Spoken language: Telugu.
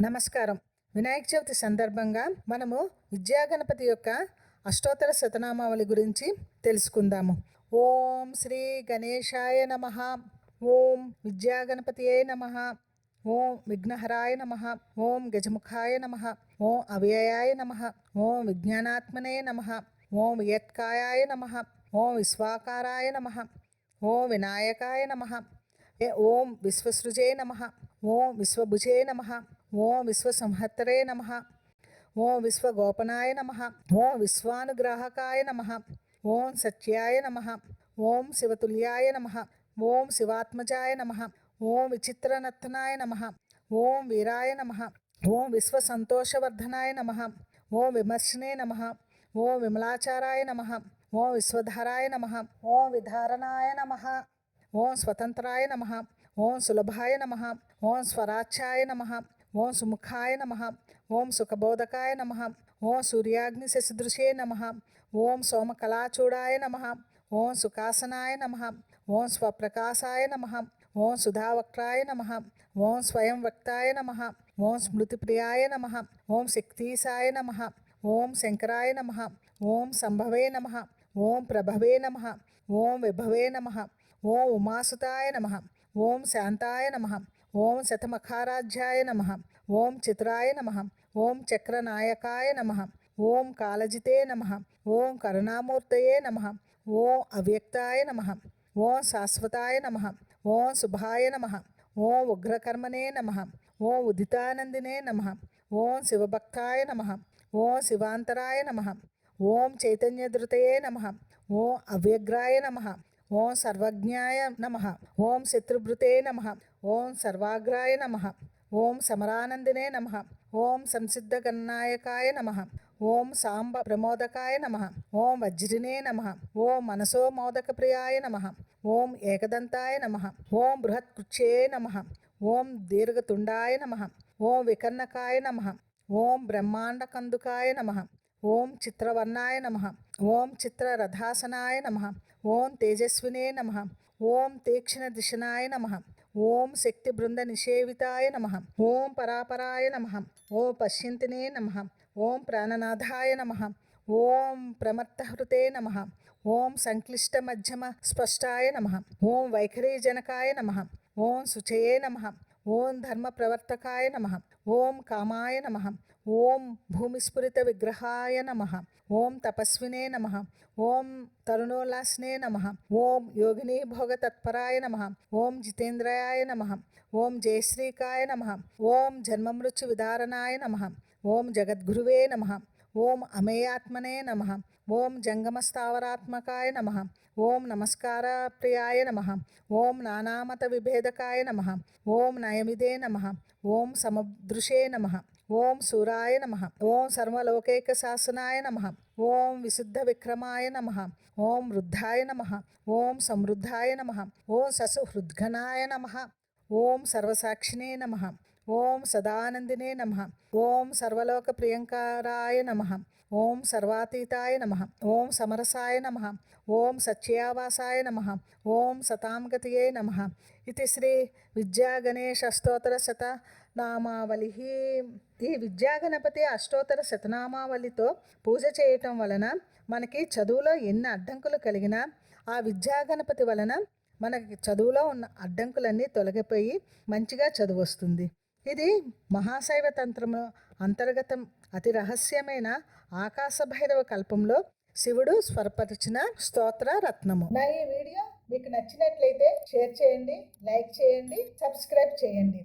నమస్కారం. వినాయక చవితి సందర్భంగా మనము విద్యాగణపతి యొక్క అష్టోత్తర శతనామావళి గురించి తెలుసుకుందాము. ఓం శ్రీ గణేశాయ నమ. ఓం విద్యాగణపతియే నమ. ఓం విఘ్నహరాయ నమ. ఓం గజముఖాయ నమ. ఓం అవ్యయాయ నమ. ఓం విజ్ఞానాత్మనే నమ. ఓం వియత్కాయాయ నమ. ఓం విశ్వాకారాయ నమ. ఓం వినాయకాయ నమ. ఓం విశ్వసృజే నమ. ఓం విశ్వభుజే నమ. ఓం విశ్వసంహత్తరే నమ ఓం విశ్వగోపనాయ నమ ఓం విశ్వానుగ్రాహకాయ నమ ఓం సత్యాయ నమ ఓం శివతుల్యాయ నమ ఓం శివాత్మజాయ నమ ఓం విచిత్రనత్తనాయ నమ ఓం వీరాయ నమ ఓం విశ్వసంతోషవర్ధనాయ నమ ఓం విమర్శనే నమ ఓం విమలాచారాయ నమ ఓం విశ్వధారాయ నమ ఓం విధారణాయ నమ ఓం స్వతంత్రాయ నమ ఓం సులభాయ నమ ఓం స్వరాచ్యాయ నమ ఓం సుముఖాయ నమ ఓం సుఖబోధకాయ నమ ఓం సూర్యాగ్ని శశిదృశే నమ ఓం సోమకళాచూడాయ నమ ఓం సుఖాసనాయ నమ ఓం స్వప్రకాశాయ నమ ఓం సుధావక్రాయ నమ ఓం స్వయం వక్తాయ నమ ఓం స్మృతిప్రియాయ నమ ఓం శక్తీసాయ నమ ఓం శంకరాయ నమ ఓం సంభవే నమ ఓం ప్రభవే నమ ఓం విభవే నమ ఓం ఉమాసుతాయ నమ ఓం శాంతాయ నమ ఓం శతమఖారాధ్యాయ నమ ఓం చిత్రాయ నమ ఓం చక్రనాయకాయ నమ ఓం కాలజితే నమ ఓం కరుణామూర్తయే నమ ఓం అవ్యక్తాయ నమ ఓం శాశ్వతాయ నమ ఓం శుభాయ నమ ఓం ఉగ్రకర్మనే నమ ఓం ఉదితానందినే నమ ఓం శివభక్తాయ నమ ఓం శివాంతరాయ నమ ఓం చైతన్యధృతయే నమ ఓం అవ్యగ్రాయ నమ ఓం సర్వజ్ఞాయ నమ ఓం శత్రుభృతే నమ ఓం సర్వాగ్రాయ నమ ఓం సమరానందినే నమ ఓం సంసిద్ధగన్నాయకాయ నమ ఓం సాంబ ప్రమోదకాయ నమ ఓం వజ్రినే నమ ఓం మనసో మోదక ప్రియాయ నమ ఓం ఏకదంతాయ నమ ఓం బృహత్కృక్షే నమ ఓం దీర్ఘతుండాయ నమ ఓం వికర్ణకాయ నమ ఓం బ్రహ్మాండ కందుకాయ నమ ఓం చిత్రవర్ణాయ నమ ఓం చిత్రరథాసనాయ నమ ఓం తేజస్వినే నమ ఓం తీక్షణ దిశనాయ నమ ఓం శక్తి బృంద నిషేవితాయ నమ ఓం పరాపరాయ నమ ఓం పశ్యంతినే నమ ఓం ప్రాణనాథాయ నమ ఓం ప్రమత్తహృతే నమ ఓం సంక్లిష్ట మధ్యమ స్పష్టాయ నమ ఓం వైఖరీజనకాయ నమ ఓం శుచయే నమ ఓం ధర్మ ప్రవర్తకాయ నమ ఓం కామాయ నమ ఓం భూమిస్ఫురిత విగ్రహాయ నమ ఓం తపస్వినే నమ ఓం తరుణోల్లాస్నే నమ ఓం యోగిని భోగ తత్పరాయ నమ ఓం జితేంద్రయాయ నమ ఓం జయశ్రీకాయ నమ ఓం జన్మమృత్యు విదారణాయ నమ ఓం జగద్గురువే నమ ఓం అమేయాత్మనే నమ ఓం జంగమస్థావరాత్మకాయ నమ ఓం నమస్కార ప్రియాయ నమ ఓం నానామత విభేదకాయ నమ ఓం నయమిదే నమ ఓం సమదృశే నమ ఓం సూరాయ నమ ఓం సర్వలోకైక శాసనాయ నమ ఓం విశుద్ధ విక్రమాయ నమ ఓం వృద్ధాయ నమ ఓం సమృద్ధాయ నమ ఓం ససుహృద్ఘనాయ నమ ఓం సర్వసాక్షినే నమ ఓం సదానందినే నమ ఓం సర్వలోక ప్రియంకారాయ నమ ఓం సర్వాతీతాయ నమ ఓం సమరసాయ నమ ఓం సత్యావాసాయ నమ ఓం సతాంగతియే నమ ఇది శ్రీ విద్యాగణేశ అష్టోత్తర శత నామావళి. ఈ విద్యాగణపతి అష్టోత్తర శతనామావళితో పూజ చేయటం వలన మనకి చదువులో ఎన్ని అడ్డంకులు కలిగినా ఆ విద్యాగణపతి వలన మనకి చదువులో ఉన్న అడ్డంకులన్నీ తొలగిపోయి మంచిగా చదువు వస్తుంది. ఇది మహాశైవ తంత్రము అంతర్గతం అతి రహస్యమైన ఆకాశ భైరవ కల్పంలో శివుడు స్వరపరిచిన స్తోత్ర రత్నము. నా ఈ వీడియో మీకు నచ్చినట్లయితే షేర్ చేయండి లైక్ చేయండి సబ్స్క్రైబ్ చేయండి.